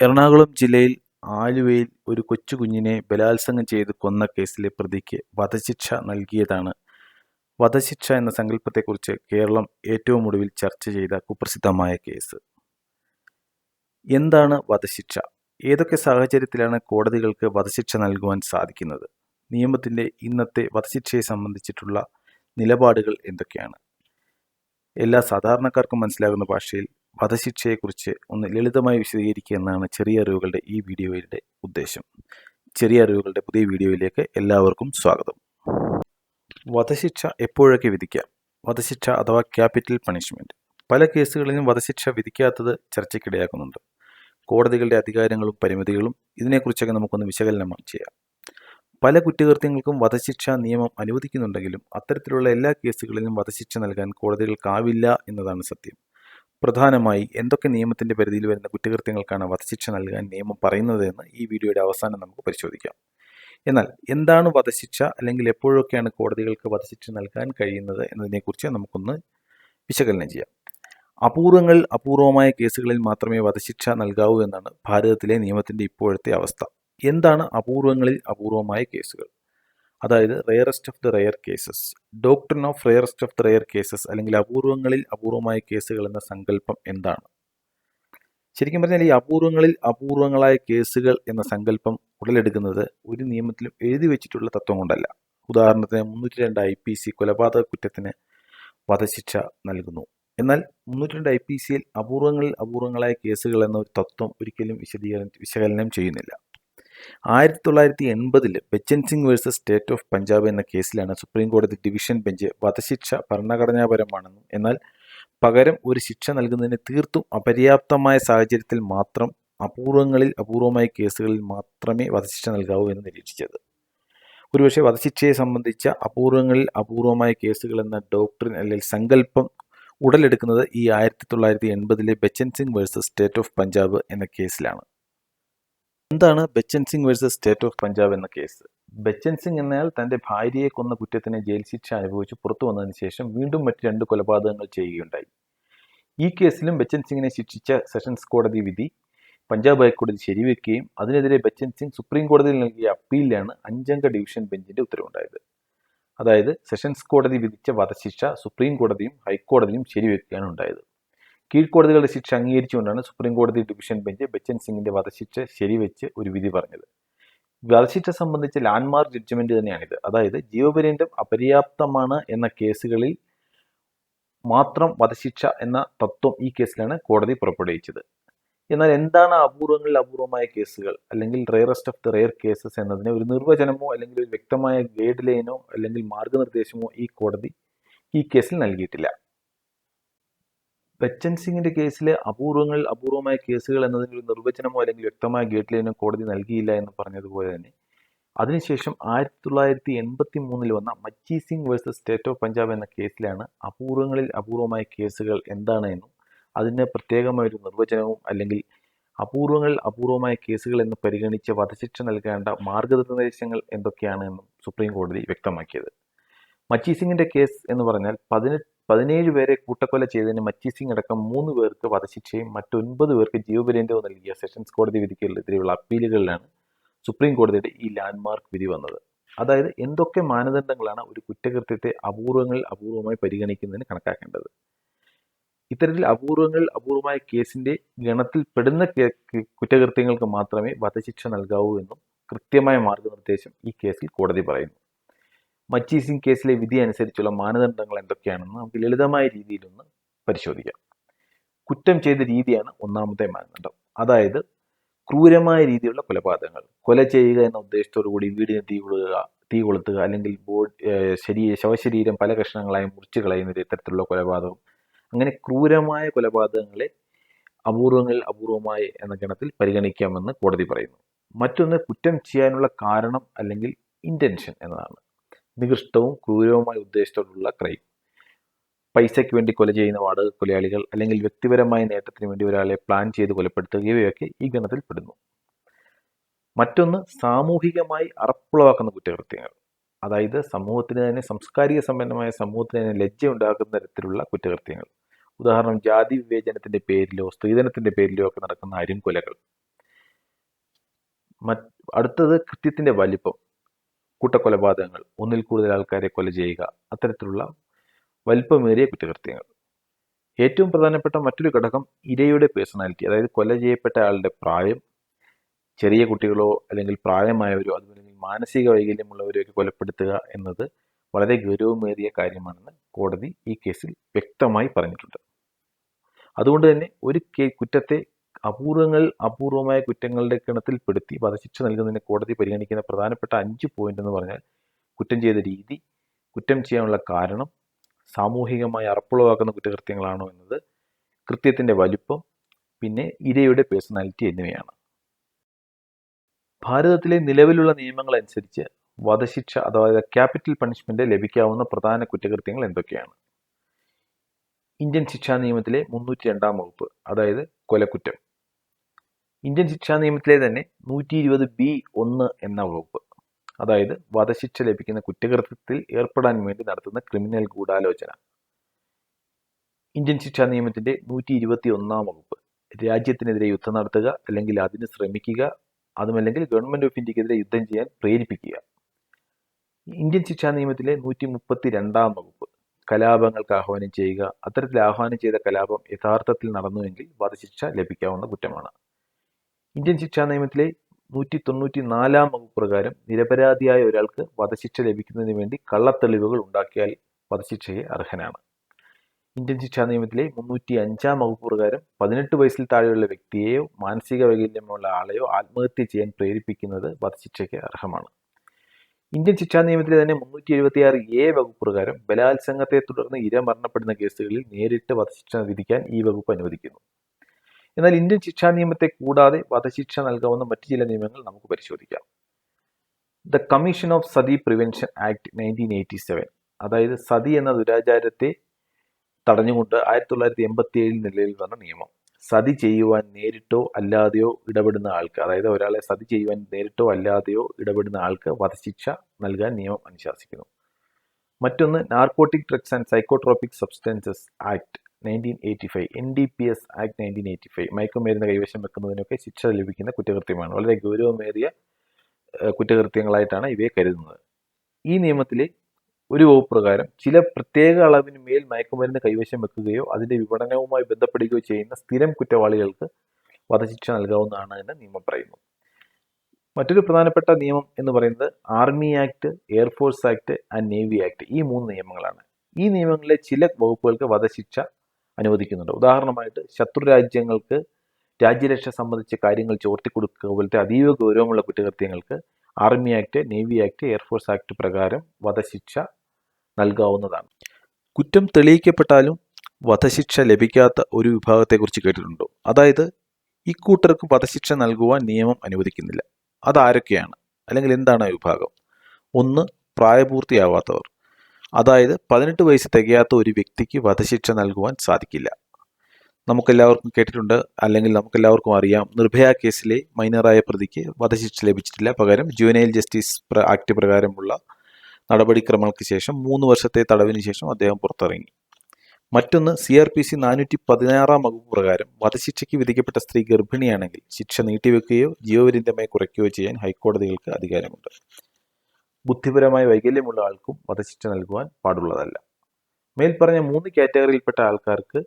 എറണാകുളം ജില്ലയിൽ ആലുവയിൽ ഒരു കൊച്ചു കുഞ്ഞിനെ ബലാത്സംഗം ചെയ്ത് കൊന്ന കേസിലെ പ്രതിക്ക് വധശിക്ഷ നൽകിയതാണ്. വധശിക്ഷ എന്ന സങ്കല്പത്തെക്കുറിച്ച് കേരളം ഏറ്റവും ഒടുവിൽ ചർച്ച ചെയ്ത കുപ്രസിദ്ധമായ കേസ്. എന്താണ് വധശിക്ഷ? ഏതൊക്കെ സാഹചര്യത്തിലാണ് കോടതികൾക്ക് വധശിക്ഷ നൽകുവാൻ സാധിക്കുന്നത്? നിയമത്തിന്റെ ഇന്നത്തെ വധശിക്ഷയെ സംബന്ധിച്ചിട്ടുള്ള നിലപാടുകൾ എന്തൊക്കെയാണ്? എല്ലാ സാധാരണക്കാർക്കും മനസ്സിലാകുന്ന ഭാഷയിൽ വധശിക്ഷയെക്കുറിച്ച് ഒന്ന് ലളിതമായി വിശദീകരിക്കുക എന്നാണ് ചെറിയ അറിവുകളുടെ ഈ വീഡിയോയുടെ ഉദ്ദേശം. ചെറിയ അറിവുകളുടെ പുതിയ വീഡിയോയിലേക്ക് എല്ലാവർക്കും സ്വാഗതം. വധശിക്ഷ എപ്പോഴൊക്കെ വിധിക്കാം? വധശിക്ഷ അഥവാ ക്യാപിറ്റൽ പണിഷ്മെന്റ് പല കേസുകളിലും വധശിക്ഷ വിധിക്കാത്തത് ചർച്ചയ്ക്കിടയാക്കുന്നുണ്ട്. കോടതികളുടെ അധികാരങ്ങളും പരിമിതികളും ഇതിനെക്കുറിച്ചൊക്കെ നമുക്കൊന്ന് വിശകലനം ചെയ്യാം. പല കുറ്റകൃത്യങ്ങൾക്കും വധശിക്ഷ നിയമം അനുവദിക്കുന്നുണ്ടെങ്കിലും അത്തരത്തിലുള്ള എല്ലാ കേസുകളിലും വധശിക്ഷ നൽകാൻ കോടതികൾക്കാവില്ല എന്നതാണ് സത്യം. പ്രധാനമായി എന്തൊക്കെ നിയമത്തിന്റെ പരിധിയിൽ വരുന്ന കുറ്റകൃത്യങ്ങൾക്കാണ് വധശിക്ഷ നൽകാൻ നിയമം പറയുന്നത് എന്ന് ഈ വീഡിയോയുടെ അവസാനം നമുക്ക് പരിശോധിക്കാം. എന്നാൽ എന്താണ് വധശിക്ഷ അല്ലെങ്കിൽ എപ്പോഴൊക്കെയാണ് കോടതികൾക്ക് വധശിക്ഷ നൽകാൻ കഴിയുന്നത് എന്നതിനെക്കുറിച്ച് നമുക്കൊന്ന് വിശകലനം ചെയ്യാം. അപൂർവങ്ങൾ അപൂർവമായ കേസുകളിൽ മാത്രമേ വധശിക്ഷ നൽകാവൂ എന്നാണ് ഭാരതത്തിലെ നിയമത്തിന്റെ ഇപ്പോഴത്തെ അവസ്ഥ. എന്താണ് അപൂർവങ്ങളിൽ അപൂർവമായ കേസുകൾ? അതായത് rarest of the rare cases doctrine of rarest of the rare cases അല്ലെങ്കിൽ അപൂർവങ്ങളിൽ അപൂർവമായ കേസുകൾ എന്ന സങ്കല്പം എന്താണ്? ശരിക്കും പറഞ്ഞാൽ ഈ അപൂർവങ്ങളിൽ അപൂർവങ്ങളായ കേസുകൾ എന്ന സങ്കല്പം ഉടലെടുക്കുന്നത് ഒരു നിയമത്തിലും എഴുതി വെച്ചിട്ടുള്ള തത്വം കൊണ്ടല്ല. ഉദാഹരണത്തിന് മുന്നൂറ്റി രണ്ട് ഐ പി സി കൊലപാതക കുറ്റത്തിന് വധശിക്ഷ നൽകുന്നു. എന്നാൽ മുന്നൂറ്റി രണ്ട് ഐ പി സിയിൽ അപൂർവങ്ങളിൽ അപൂർവങ്ങളായ കേസുകൾ എന്ന ഒരു തത്വം ഒരിക്കലും വിശദീകരണം വിശകലനം ചെയ്യുന്നില്ല. ആയിരത്തി തൊള്ളായിരത്തി എൺപതിൽ Bachan Singh versus state of Punjab എന്ന കേസിലാണ് സുപ്രീം കോടതി ഡിവിഷൻ ബെഞ്ച് വധശിക്ഷ ഭരണഘടനാപരമാണെന്നും എന്നാൽ പകരം ഒരു ശിക്ഷ നൽകുന്നതിന് തീർത്തും അപര്യാപ്തമായ സാഹചര്യത്തിൽ മാത്രം അപൂർവങ്ങളിൽ അപൂർവമായ കേസുകളിൽ മാത്രമേ വധശിക്ഷ നൽകാവൂ എന്ന് നിരീക്ഷിച്ചത്. ഒരുപക്ഷെ വധശിക്ഷയെ സംബന്ധിച്ച അപൂർവങ്ങളിൽ അപൂർവമായ കേസുകൾ എന്ന ഡോക്ടറിൻ അല്ലെങ്കിൽ സങ്കല്പം ഉടലെടുക്കുന്നത് ഈ ആയിരത്തി തൊള്ളായിരത്തി എൺപതിലെ Bachan Singh versus state of Punjab എന്ന കേസിലാണ്. എന്താണ് Bachan Singh versus state of Punjab എന്ന കേസ്? ബച്ചൻ സിംഗ് എന്നയാൾ തന്റെ ഭാര്യയെ കൊന്ന കുറ്റത്തിന് ജയിൽ ശിക്ഷ അനുഭവിച്ച് പുറത്തു വന്നതിന് ശേഷം വീണ്ടും മറ്റ് രണ്ട് കൊലപാതകങ്ങൾ ചെയ്യുകയുണ്ടായി. ഈ കേസിലും ബച്ചൻ സിംഗിനെ ശിക്ഷിച്ച സെഷൻസ് കോടതി വിധി പഞ്ചാബ് ഹൈക്കോടതി ശരിവെക്കുകയും അതിനെതിരെ ബച്ചൻ സിംഗ് സുപ്രീം കോടതിയിൽ നൽകിയ അപ്പീലിലാണ് അഞ്ചംഗ ഡിവിഷൻ ബെഞ്ചിന്റെ ഉത്തരവുണ്ടായത്. അതായത് സെഷൻസ് കോടതി വിധിച്ച വധശിക്ഷ സുപ്രീം കോടതിയും ഹൈക്കോടതിയും ശരിവെക്കുകയാണ് ഉണ്ടായത്. കീഴ്ക്കോടതികളുടെ ശിക്ഷ അംഗീകരിച്ചുകൊണ്ടാണ് സുപ്രീം കോടതി ഡിവിഷൻ ബെഞ്ച് ബച്ചൻ സിംഗിന്റെ വധശിക്ഷ ശരിവെച്ച് ഒരു വിധി പറഞ്ഞത്. വധശിക്ഷ സംബന്ധിച്ച ലാൻഡ്മാർക്ക് ജഡ്ജ്മെന്റ് തന്നെയാണിത്. അതായത് ജീവപര്യന്തം അപര്യാപ്തമാണ് എന്ന കേസുകളിൽ മാത്രം വധശിക്ഷ എന്ന തത്വം ഈ കേസിലാണ് കോടതി പുറപ്പെടുവിച്ചത്. എന്നാൽ എന്താണ് അപൂർവങ്ങളിൽ അപൂർവമായ കേസുകൾ? അല്ലെങ്കിൽ rarest of the rare cases എന്നതിന് ഒരു നിർവചനമോ അല്ലെങ്കിൽ ഒരു വ്യക്തമായ ഗൈഡ് ലൈനോ അല്ലെങ്കിൽ മാർഗനിർദ്ദേശമോ ഈ കോടതി ഈ കേസിൽ നൽകിയിട്ടില്ല. ബച്ചൻ സിംഗിന്റെ കേസിലെ അപൂർവങ്ങളിൽ അപൂർവമായ കേസുകൾ എന്നതിന് ഒരു നിർവചനമോ അല്ലെങ്കിൽ വ്യക്തമായ ഗേറ്റ് ലൈനോ കോടതി നൽകിയില്ല എന്ന് പറഞ്ഞതുപോലെ തന്നെ. അതിനുശേഷം ആയിരത്തി തൊള്ളായിരത്തി എൺപത്തി മൂന്നിൽ വന്ന Machhi Singh versus state of Punjab എന്ന കേസിലാണ് അപൂർവങ്ങളിൽ അപൂർവമായ കേസുകൾ എന്താണ് എന്നും അതിന് പ്രത്യേകമായ ഒരു നിർവചനവും അല്ലെങ്കിൽ അപൂർവങ്ങളിൽ അപൂർവമായ കേസുകൾ എന്ന് പരിഗണിച്ച് വധശിക്ഷ നൽകേണ്ട മാർഗനിർദ്ദേശങ്ങൾ എന്തൊക്കെയാണ് എന്നും സുപ്രീം കോടതി വ്യക്തമാക്കിയത്. മച്ചി സിംഗിന്റെ കേസ് എന്ന് പറഞ്ഞാൽ പതിനെട്ട് പതിനേഴ് പേരെ കൂട്ടക്കൊല ചെയ്തതിന് മച്ചി സിംഗ് അടക്കം മൂന്ന് പേർക്ക് വധശിക്ഷയും മറ്റൊൻപത് പേർക്ക് ജീവപര്യന്തവും നൽകിയ സെഷൻസ് കോടതി വിധിക്കെതിരെയുള്ള അപ്പീലുകളിലാണ് സുപ്രീം കോടതിയുടെ ഈ ലാൻഡ്മാർക്ക് വിധി വന്നത്. അതായത് എന്തൊക്കെ മാനദണ്ഡങ്ങളാണ് ഒരു കുറ്റകൃത്യത്തെ അപൂർവങ്ങളിൽ അപൂർവമായി പരിഗണിക്കുന്നതിന് കണക്കാക്കേണ്ടത്? ഇത്തരത്തിൽ അപൂർവങ്ങളിൽ അപൂർവമായ കേസിന്റെ ഗണത്തിൽ പെടുന്ന കുറ്റകൃത്യങ്ങൾക്ക് മാത്രമേ വധശിക്ഷ നൽകാവൂ എന്നും കൃത്യമായ മാർഗനിർദ്ദേശം ഈ കേസിൽ കോടതി പറയുന്നു. മച്ചി കേസിലെ വിധി അനുസരിച്ചുള്ള മാനദണ്ഡങ്ങൾ എന്തൊക്കെയാണെന്ന് നമുക്ക് ലളിതമായ രീതിയിലൊന്ന് പരിശോധിക്കാം. കുറ്റം ചെയ്ത രീതിയാണ് ഒന്നാമത്തെ മാനദണ്ഡം. അതായത് ക്രൂരമായ രീതിയിലുള്ള കൊലപാതകങ്ങൾ. കൊല ചെയ്യുക എന്ന ഉദ്ദേശത്തോടു കൂടി വീടിന് തീ കൊള്ളുക തീ കൊളുത്തുക അല്ലെങ്കിൽ ബോഡി ശരീര ശവശരീരം പല കഷ്ണങ്ങളായി മുറിച്ചു കളയുന്ന ഒരു ഇത്തരത്തിലുള്ള കൊലപാതകം. അങ്ങനെ ക്രൂരമായ കൊലപാതകങ്ങളെ അപൂർവങ്ങളിൽ അപൂർവമായി എന്ന ഗണത്തിൽ പരിഗണിക്കാമെന്ന് കോടതി പറയുന്നു. മറ്റൊന്ന് കുറ്റം ചെയ്യാനുള്ള കാരണം അല്ലെങ്കിൽ ഇന്റൻഷൻ എന്നതാണ്. നികൃഷ്ടവും ക്രൂരവുമായ ഉദ്ദേശത്തോടുള്ള ക്രൈം. പൈസയ്ക്ക് വേണ്ടി കൊല ചെയ്യുന്ന വാടക കൊലയാളികൾ അല്ലെങ്കിൽ വ്യക്തിപരമായ നേട്ടത്തിന് വേണ്ടി ഒരാളെ പ്ലാൻ ചെയ്ത് കൊലപ്പെടുത്തുക ഇവയൊക്കെ ഈ ഗണത്തിൽ പെടുന്നു. മറ്റൊന്ന് സാമൂഹികമായി അറപ്പുളവാക്കുന്ന കുറ്റകൃത്യങ്ങൾ. അതായത് സമൂഹത്തിന് തന്നെ സാംസ്കാരിക സമ്പന്നമായ സമൂഹത്തിന് തന്നെ ലജ്ജ ഉണ്ടാക്കുന്ന തരത്തിലുള്ള കുറ്റകൃത്യങ്ങൾ. ഉദാഹരണം ജാതി വിവേചനത്തിന്റെ പേരിലോ സ്ത്രീധനത്തിന്റെ പേരിലോ ഒക്കെ നടക്കുന്ന അരിൻകൊലകൾ മറ്റ് അടുത്തത് കൃത്യത്തിന്റെ വലിപ്പം. കൂട്ടക്കൊലപാതകങ്ങൾ ഒന്നിൽ കൂടുതൽ ആൾക്കാരെ കൊല ചെയ്യുക അത്തരത്തിലുള്ള വലിപ്പമേറിയ കുറ്റകൃത്യങ്ങൾ. ഏറ്റവും പ്രധാനപ്പെട്ട മറ്റൊരു ഘടകം ഇരയുടെ പേഴ്സണാലിറ്റി അതായത് കൊല ചെയ്യപ്പെട്ട ആളുടെ പ്രായം ചെറിയ കുട്ടികളോ അല്ലെങ്കിൽ പ്രായമായവരോ അതുപോലെ മാനസിക വൈകല്യമുള്ളവരോ വൈകല്യമുള്ളവരെയൊക്കെ കൊലപ്പെടുത്തുക എന്നത് വളരെ ഗൗരവമേറിയ കാര്യമാണെന്ന് കോടതി ഈ കേസിൽ വ്യക്തമായി പറഞ്ഞിട്ടുണ്ട്. അതുകൊണ്ട് തന്നെ ഒരു കുറ്റത്തെ അപൂർവങ്ങൾ അപൂർവമായ കുറ്റങ്ങളുടെ ഗണത്തിൽപ്പെടുത്തി വധശിക്ഷ നൽകുന്നതിന് കോടതി പരിഗണിക്കുന്ന പ്രധാനപ്പെട്ട അഞ്ച് പോയിന്റ് എന്ന് പറഞ്ഞാൽ കുറ്റം ചെയ്ത രീതി കുറ്റം ചെയ്യാനുള്ള കാരണം സാമൂഹികമായി അറപ്പുളവാക്കുന്ന കുറ്റകൃത്യങ്ങളാണോ എന്നത് കൃത്യത്തിന്റെ വലിപ്പം പിന്നെ ഇരയുടെ പേഴ്സണാലിറ്റി എന്നിവയാണ്. ഭാരതത്തിലെ നിലവിലുള്ള നിയമങ്ങളനുസരിച്ച് വധശിക്ഷ അഥവാ ക്യാപിറ്റൽ പണിഷ്മെന്റ് ലഭിക്കാവുന്ന പ്രധാന കുറ്റകൃത്യങ്ങൾ എന്തൊക്കെയാണ്? ഇന്ത്യൻ ശിക്ഷാ നിയമത്തിലെ മുന്നൂറ്റി രണ്ടാം വകുപ്പ് അതായത് കൊലക്കുറ്റം. ഇന്ത്യൻ ശിക്ഷാ നിയമത്തിലെ തന്നെ നൂറ്റി ഇരുപത് ബി ഒന്ന് എന്ന വകുപ്പ് അതായത് വധശിക്ഷ ലഭിക്കുന്ന കുറ്റകൃത്യത്തിൽ ഏർപ്പെടാൻ വേണ്ടി നടത്തുന്ന ക്രിമിനൽ ഗൂഢാലോചന. ഇന്ത്യൻ ശിക്ഷാ നിയമത്തിന്റെ നൂറ്റി ഇരുപത്തി ഒന്നാം വകുപ്പ് രാജ്യത്തിനെതിരെ യുദ്ധം നടത്തുക അല്ലെങ്കിൽ അതിന് ശ്രമിക്കുക അതുമല്ലെങ്കിൽ ഗവൺമെന്റ് ഓഫ് ഇന്ത്യക്കെതിരെ യുദ്ധം ചെയ്യാൻ പ്രേരിപ്പിക്കുക. ഇന്ത്യൻ ശിക്ഷാ നിയമത്തിലെ നൂറ്റി മുപ്പത്തി രണ്ടാം വകുപ്പ് കലാപങ്ങൾക്ക് ആഹ്വാനം ചെയ്യുക അത്തരത്തിൽ ആഹ്വാനം ചെയ്ത കലാപം യഥാർത്ഥത്തിൽ നടന്നുവെങ്കിൽ വധശിക്ഷ ലഭിക്കാവുന്ന കുറ്റമാണ്. ഇന്ത്യൻ ശിക്ഷാ നിയമത്തിലെ നൂറ്റി തൊണ്ണൂറ്റി നാലാം വകുപ്പ് പ്രകാരം നിരപരാധിയായ ഒരാൾക്ക് വധശിക്ഷ ലഭിക്കുന്നതിന് വേണ്ടി കള്ളത്തെളിവുകൾ ഉണ്ടാക്കിയാൽ വധശിക്ഷയെ അർഹനാണ്. ഇന്ത്യൻ ശിക്ഷാ നിയമത്തിലെ മുന്നൂറ്റി അഞ്ചാം വകുപ്പ് പ്രകാരം പതിനെട്ട് വയസ്സിൽ താഴെയുള്ള വ്യക്തിയെയോ മാനസിക വൈകല്യമുള്ള ആളെയോ ആത്മഹത്യ ചെയ്യാൻ പ്രേരിപ്പിക്കുന്നത് വധശിക്ഷയ്ക്ക് അർഹമാണ്. ഇന്ത്യൻ ശിക്ഷാ നിയമത്തിലെ തന്നെ മുന്നൂറ്റി എഴുപത്തിയാറ് എ വകുപ്പ് പ്രകാരം ബലാത്സംഗത്തെ തുടർന്ന് ഇര മരണപ്പെടുന്ന കേസുകളിൽ നേരിട്ട് വധശിക്ഷ വിധിക്കാൻ ഈ വകുപ്പ് അനുവദിക്കുന്നു. എന്നാൽ ഇന്ത്യൻ ശിക്ഷാ നിയമത്തെ കൂടാതെ വധശിക്ഷ നൽകാവുന്ന മറ്റ് ചില നിയമങ്ങൾ നമുക്ക് പരിശോധിക്കാം. The commission of sati prevention act nineteen eighty seven അതായത് സതി എന്ന ദുരാചാരത്തെ തടഞ്ഞുകൊണ്ട് ആയിരത്തി തൊള്ളായിരത്തി എൺപത്തി ഏഴിൽ നിലവിൽ വന്ന നിയമം. സതി ചെയ്യുവാൻ നേരിട്ടോ അല്ലാതെയോ ഇടപെടുന്ന ആൾക്ക് അതായത് ഒരാളെ സതി ചെയ്യുവാൻ നേരിട്ടോ അല്ലാതെയോ ഇടപെടുന്ന ആൾക്ക് വധശിക്ഷ നൽകാൻ നിയമം അനുശാസിക്കുന്നു. മറ്റൊന്ന് narcotic drugs and psychotropic substances act nineteen eighty five N D P S act nineteen eighty five മയക്കുമരുന്ന് കൈവശം വെക്കുന്നതിനൊക്കെ ശിക്ഷ ലഭിക്കുന്ന കുറ്റകൃത്യമാണ്. വളരെ ഗൗരവമേറിയ കുറ്റകൃത്യങ്ങളായിട്ടാണ് ഇവയെ കരുതുന്നത്. ഈ നിയമത്തിലെ ഒരു വകുപ്പ് പ്രകാരം ചില പ്രത്യേക അളവിന് മേൽ മയക്കുമരുന്ന് കൈവശം വെക്കുകയോ അതിന്റെ വിപണനവുമായി ബന്ധപ്പെടുകയോ ചെയ്യുന്ന സ്ഥിരം കുറ്റവാളികൾക്ക് വധശിക്ഷ നൽകാവുന്നതാണ് എന്ന് നിയമം പറയുന്നു. മറ്റൊരു പ്രധാനപ്പെട്ട നിയമം എന്ന് പറയുന്നത് army act air force act and navy act ഈ മൂന്ന് നിയമങ്ങളാണ്. ഈ നിയമങ്ങളിലെ ചില വകുപ്പുകൾക്ക് വധശിക്ഷ അനുവദിക്കുന്നുണ്ട്. ഉദാഹരണമായിട്ട് ശത്രു രാജ്യങ്ങൾക്ക് രാജ്യരക്ഷ സംബന്ധിച്ച കാര്യങ്ങൾ ചോർത്തിക്കൊടുക്കുക പോലത്തെ അതീവ ഗൗരവമുള്ള കുറ്റകൃത്യങ്ങൾക്ക് army act navy act air force act പ്രകാരം വധശിക്ഷ നൽകാവുന്നതാണ്. കുറ്റം തെളിയിക്കപ്പെട്ടാലും വധശിക്ഷ ലഭിക്കാത്ത ഒരു വിഭാഗത്തെക്കുറിച്ച് കേട്ടിട്ടുണ്ടോ. അതായത് ഇക്കൂട്ടർക്ക് വധശിക്ഷ നൽകുവാൻ നിയമം അനുവദിക്കുന്നില്ല. അതാരൊക്കെയാണ്? അല്ലെങ്കിൽ എന്താണ് വിഭാഗം? ഒന്ന് പ്രായപൂർത്തിയാവാത്തവർ. അതായത് പതിനെട്ട് വയസ്സ് തികയാത്ത ഒരു വ്യക്തിക്ക് വധശിക്ഷ നൽകുവാൻ സാധിക്കില്ല. നമുക്കെല്ലാവർക്കും കേട്ടിട്ടുണ്ട് അല്ലെങ്കിൽ നമുക്കെല്ലാവർക്കും അറിയാം നിർഭയ കേസിലെ മൈനറായ പ്രതിക്ക് വധശിക്ഷ ലഭിച്ചിട്ടില്ല. പകരം ജുവനൈൽ ജസ്റ്റിസ് ആക്ട് പ്രകാരമുള്ള നടപടിക്രമങ്ങൾക്ക് ശേഷം മൂന്ന് വർഷത്തെ തടവിന് ശേഷം അദ്ദേഹം പുറത്തിറങ്ങി. മറ്റൊന്ന് സി ആർ പി സി നാനൂറ്റി പതിനാറാം വകുപ്പ് പ്രകാരം വധശിക്ഷയ്ക്ക് വിധിക്കപ്പെട്ട സ്ത്രീ ഗർഭിണിയാണെങ്കിൽ ശിക്ഷ നീട്ടിവെക്കുകയോ ജീവപര്യന്തമായി കുറയ്ക്കുകയോ ചെയ്യാൻ ഹൈക്കോടതികൾക്ക് അധികാരമുണ്ട്. ബുദ്ധിപരമായ വൈകല്യമുള്ള ആൾക്കും വധശിക്ഷ നൽകുവാൻ പാടുള്ളതല്ല. മേൽപ്പറഞ്ഞ മൂന്ന് കാറ്റഗറിയിൽപ്പെട്ട ആൾക്കാർക്ക്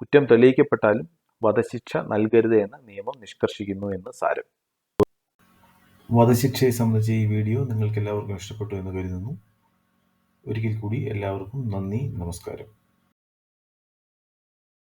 കുറ്റം തെളിയിക്കപ്പെട്ടാലും വധശിക്ഷ നൽകരുത് എന്ന നിയമം നിഷ്കർഷിക്കുന്നു എന്ന് സാരം. വധശിക്ഷയെ സംബന്ധിച്ച ഈ വീഡിയോ നിങ്ങൾക്ക് എല്ലാവർക്കും ഇഷ്ടപ്പെട്ടു എന്ന് കരുതുന്നു. ഒരിക്കൽ കൂടി എല്ലാവർക്കും നന്ദി നമസ്കാരം.